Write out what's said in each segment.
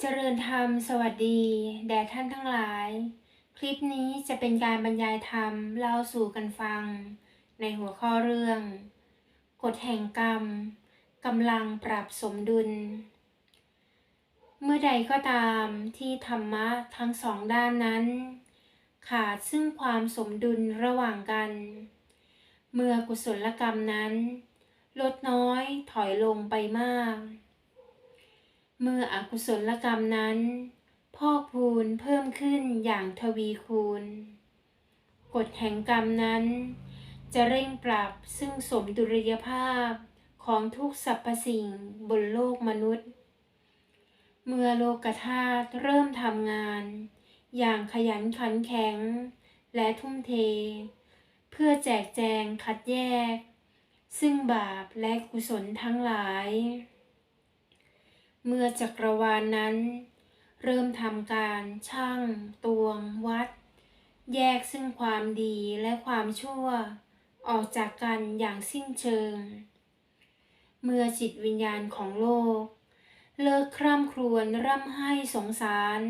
เจริญธรรมสวัสดี แด่ท่านทั้งหลาย คลิปนี้จะเป็นการบรรยายธรรมเล่าสู่กันฟัง ในหัวข้อเรื่อง กฎแห่งกรรมกำลังปรับสมดุล เมื่อใดก็ตามที่ธรรมะทั้งสองด้านนั้น ขาดซึ่งความสมดุลระหว่างกัน เมื่อกุศลกรรมนั้น ลดน้อยถอยลงไปมาก เมื่ออกุศลกรรมนั้น พอกพูนเพิ่มขึ้นอย่างทวีคูณ กฎแห่งกรรมนั้น จะเร่งปรับซึ่งสมดุลยภาพของทุกสรรพสิ่งบนโลกมนุษย์ เมื่อโลกธาตุเริ่มทำงาน อย่างขยันขันแข็ง และทุ่มเท เพื่อแจกแจงคัดแยก ซึ่งบาปและกุศลทั้งหลาย เมื่อจักรวาลนนั้น เริ่มทำการช่างตวงวัด แยกซึ่งความดีและความชั่ว ออกจากกันอย่างสิ้นเชิง เมื่อจิตวิญญาณของโลก เลิกคร่ำครวญร่ำไห้สงสาร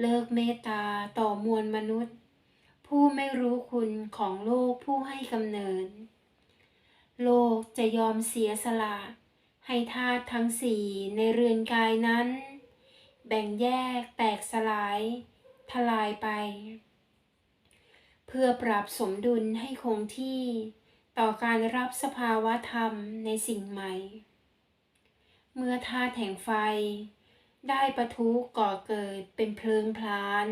เลิกเมตตาต่อมวลมนุษย์ ผู้ไม่รู้คุณของโลกผู้ให้กำเนิด โลกจะยอมเสียสละ ให้ธาตุทั้งสี่ในเรือนกายนั้น แบ่งแยกแตกสลาย ทลายไป เพื่อปรับสมดุลให้คงที่ต่อการรับสภาวะธรรมในสิ่งใหม่ เมื่อธาตุแห่งไฟ ได้ประทุก่อเกิดเป็นเพลิงพลาน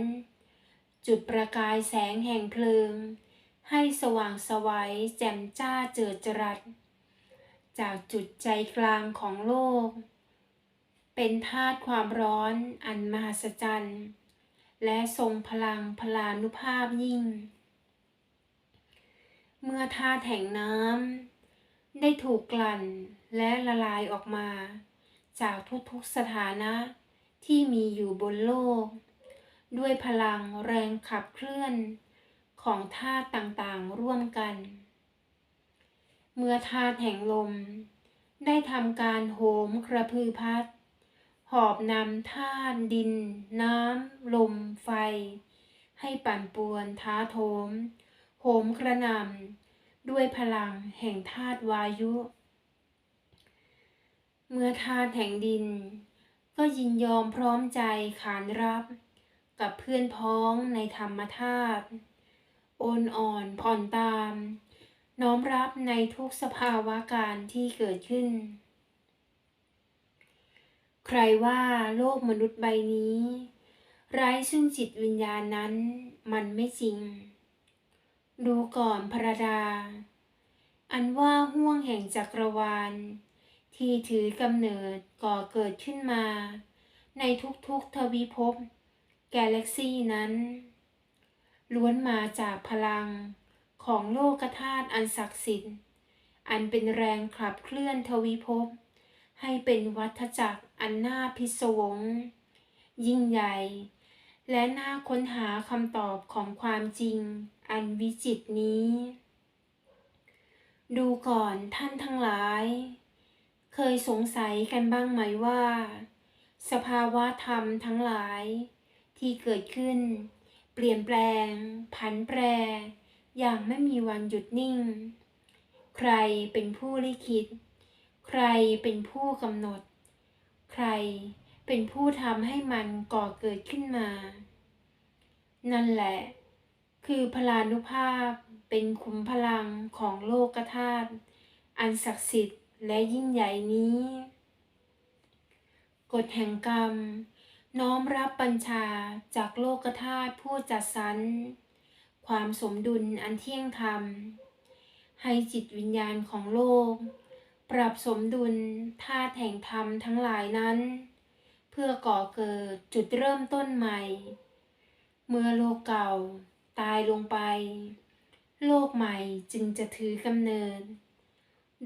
จุดประกายแสงแห่งเพลิง ให้สว่างสวัยแจ่มจ้าเจิดจรัส จากจุดใจกลางของโลก เป็นธาตุความร้อนอันมหัศจรรย์ และทรงพลังพลานุภาพยิ่ง เมื่อธาตุแห่งน้ำได้ถูกกลั่นและละลายออกมา จากทุกๆสถานะที่มีอยู่บนโลก ด้วยพลังแรงขับเคลื่อนของธาตุต่างๆร่วมกัน เมื่อธาตุแห่งลม ได้ทำการโหมกระพือพัด หอบนำธาตุดิน น้ำ ลม ไฟ ให้ปั่นป่วนท้าโถม โหมกระนำด้วยพลังแห่งธาตุวายุ เมื่อธาตุแห่งดิน ก็ยินยอมพร้อมใจขานรับ กับเพื่อนพ้องในธรรมธาตุโอนอ่อนผ่อนตาม น้อมรับในทุกสภาวะการที่เกิดขึ้น ใครว่าโลกมนุษย์ใบนี้ไร้ซึ่งจิตวิญญาณนั้นมันไม่จริง ดูก่อนพระดา อันว่าห่วงแห่งจักรวาล ที่ถือกำเนิดก่อเกิดขึ้นมา ในทุกๆทวีภพกาแล็กซี่นั้น ล้วนมาจากพลัง ของโลกธาตุอันศักดิ์สิทธิ์ อันเป็นแรงขับเคลื่อนทวีภพ ให้เป็นวัฏจักรอันน่าพิศวง ยิ่งใหญ่ และน่าค้นหาคำตอบของความจริง อันวิจิตรนี้ ดูก่อนท่านทั้งหลาย เคยสงสัยกันบ้างไหมว่า สภาวะธรรมทั้งหลาย ที่เกิดขึ้น เปลี่ยนแปลง ผันแปร อย่างไม่มีวันหยุดนิ่ง ใครเป็นผู้ลิขิต ใครเป็นผู้กำหนด ใครเป็นผู้ทำให้มันก่อเกิดขึ้นมา นั่นแหละ คือพลานุภาพเป็นคุมพลังของโลกธาตุอันศักดิ์สิทธิ์และยิ่งใหญ่นี้ กฎแห่งกรรม น้อมรับบัญชาจากโลกธาตุผู้จัดสรร ความสมดุลอันเที่ยงธรรม ให้จิตวิญญาณของโลก ปรับสมดุลธาตุแห่งธรรมทั้งหลายนั้น เพื่อก่อเกิดจุดเริ่มต้นใหม่ เมื่อโลกเก่าตายลงไป โลกใหม่จึงจะถือกำเนิด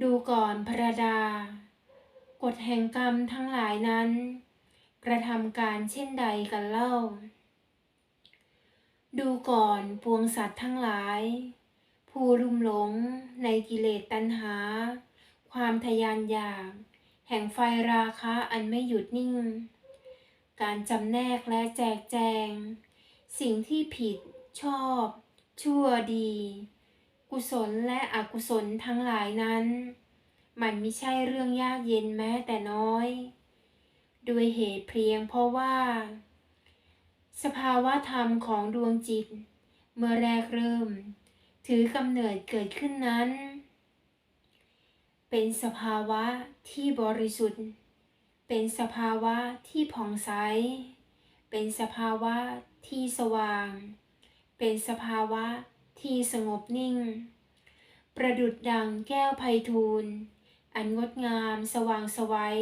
ดูก่อนพระดา กฎแห่งกรรมทั้งหลายนั้น กระทำการเช่นใดกันเล่า ดูก่อนปวงสัตว์ทั้งหลาย ผู้ลุ่มหลงในกิเลสตัณหา ความทยานอยาก แห่งไฟราคะอันไม่หยุดนิ่ง การจำแนกและแจกแจง สิ่งที่ผิดชอบ ชั่วดี กุศลและอกุศลทั้งหลายนั้น มันไม่ใช่เรื่องยากเย็นแม้แต่น้อย ด้วยเหตุเพียงเพราะว่า สภาวะธรรมของดวงจิต เมื่อแรกเริ่ม ถือกำเนิดเกิดขึ้นนั้น เป็นสภาวะที่บริสุทธิ์ เป็นสภาวะที่ผ่องใส เป็นสภาวะที่สว่าง เป็นสภาวะที่สงบนิ่ง ประดุดดังแก้วไพทูลอันงดงามสว่างไสวัย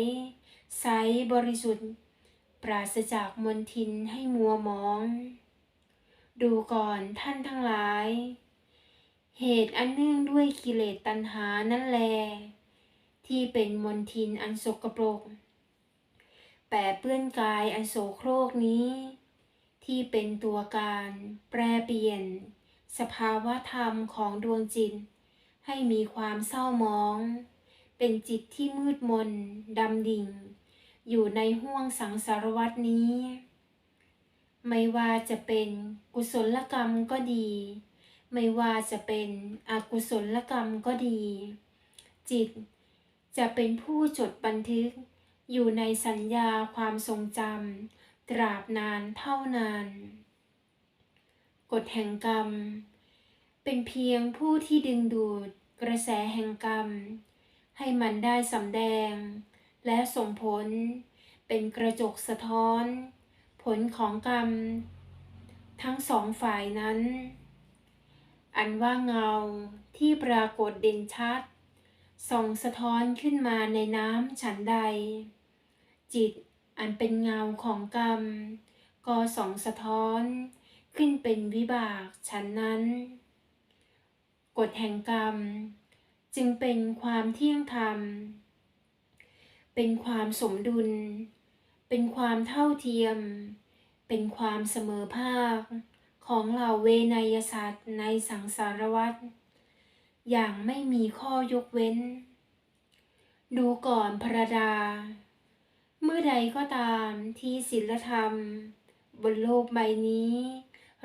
ใสบริสุทธิ์ ปราศจากมลทินให้มัวมอง ดูก่อนท่านทั้งหลาย เหตุอันเนื่องด้วยกิเลสตัณหานั่นแล ที่เป็นมลทินอันสกปรก แปะเปื้อนกายอันโสโครกนี้ ที่เป็นตัวการแปรเปลี่ยน สภาวะธรรมของดวงจิต ให้มีความเศร้ามอง เป็นจิตที่มืดมนดำดิ่ง อยู่ในห้วงสังสารวัตนี้ ไม่ว่าจะเป็นกุศลกรรมก็ดี ไม่ว่าจะเป็นอกุศลกรรมก็ดี จิตจะเป็นผู้จดบันทึก อยู่ในสัญญาความทรงจำตราบนานเท่านานกฎแห่งกรรม เป็นเพียงผู้ที่ดึงดูดกระแสแห่งกรรม ให้มันได้สำแดง และส่งผล เป็นกระจกสะท้อน ผลของกรรม ทั้งสองฝ่ายนั้น อันว่าเงาที่ปรากฏเด่นชัด ส่องสะท้อนขึ้นมาในน้ำฉันใด จิตอันเป็นเงาของกรรม ก็ส่องสะท้อน ขึ้นเป็นวิบากฉันนั้น กฎแห่งกรรม จึงเป็นความเที่ยงธรรม เป็นความสมดุล เป็นความเท่าเทียม เป็นความเสมอภาค ของเหล่าเวนยสัตว์ในสังสารวัฏอย่างไม่มีข้อยกเว้น ดูก่อนพระดา เมื่อใดก็ตามที่ศีลธรรม บนโลกใบนี้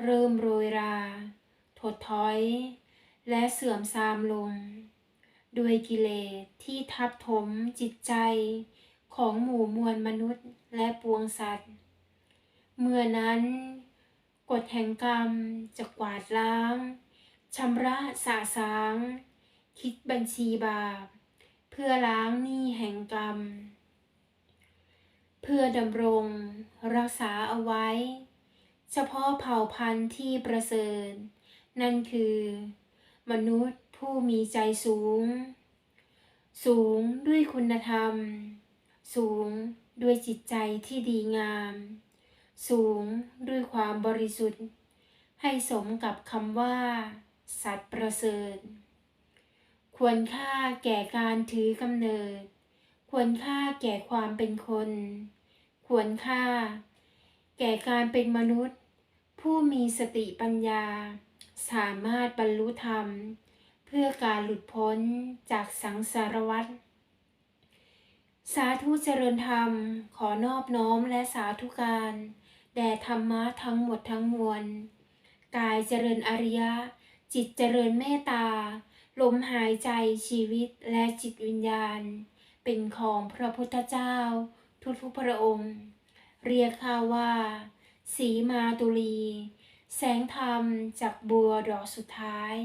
เริ่มโรยรา ถดถอย และเสื่อมทรามลง ด้วยกิเลสที่ทับถมจิตใจของหมู่มวลมนุษย์และปวงสัตว์ เมื่อนั้นกฎแห่งกรรมจะกวาดล้างชำระสาสาง คิดบัญชีบาป เพื่อล้างหนี้แห่งกรรม เพื่อดำรงรักษาเอาไว้ เฉพาะเผ่าพันธุ์ที่ประเสริฐ นั่นคือ มนุษย์ ผู้มีใจสูง สูงด้วยคุณธรรม สูงด้วยจิตใจที่ดีงาม สูงด้วยความบริสุทธิ์ ให้สมกับคำว่า สัตว์ประเสริฐ ควรค่าแก่การถือกำเนิด ควรค่าแก่ความเป็นคน ควรค่า แก่การเป็นมนุษย์ ผู้มีสติปัญญา สามารถบรรลุธรรมเพื่อการหลุดพ้นจากสังสารวัฏ สาธุเจริญธรรม ขอนอบน้อมและสาธุการ แด่ธรรมะทั้งหมดทั้งมวล กายเจริญอริยะ จิตเจริญเมตตา ลมหายใจชีวิตและจิตวิญญาณ เป็นของพระพุทธเจ้า ทุกทุกพระองค์ เรียกข้าว่า สีมาตุลี แสงธรรมจากบัวดอกสุดท้าย